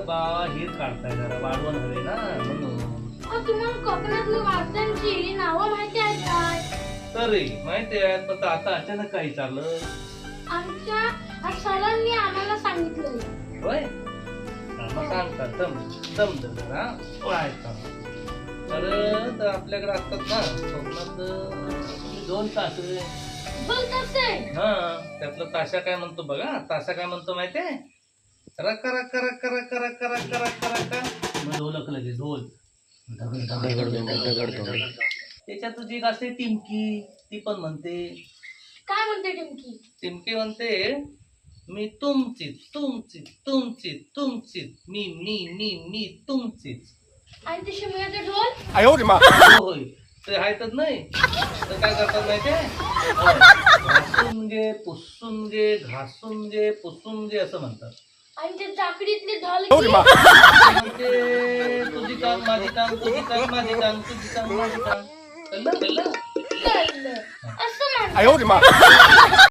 अरे बा हिर काढताय जरा वाढवण हवे ना म्हणून. अहो, तुम्हाला नावं माहिती आहेत काय तरी माहिती आहे पण आता अचानक काही चाललं आमच्या सरांनी आम्हाला सांगितलं. होय? सांगता दम दम दम जरा व्हायचा तर तर आपल्याकडे असतात ना कोकणात अं, दोन तास बोलत आहे हा त्यातलं ताशा काय म्हणतो बघा ताशा काय म्हणतो माहितीये रक रक रक रक रक रक रक रक. मग ढोलक लगेच त्याच्यात तुझी एक असते टिमकी. ती पण म्हणते. काय म्हणते टिमकी? टिमकी म्हणते मी तुमची तुमची तुमची तुमचीच. मी मी मी मी तुमचीच. आणि ते शिमग्याचे ढोल? हो, होय ते हायतच नाही. तर काय करतात माहितीये? घासून घे पुसून घे घासून घे पुसून घे असं म्हणतात. আমি তো চাকরিতে ঢল তুজিতাম মাজিতাম তুজিতাম মাজিতাম তুজিতাম মাজিতাম আয় ওরে মা।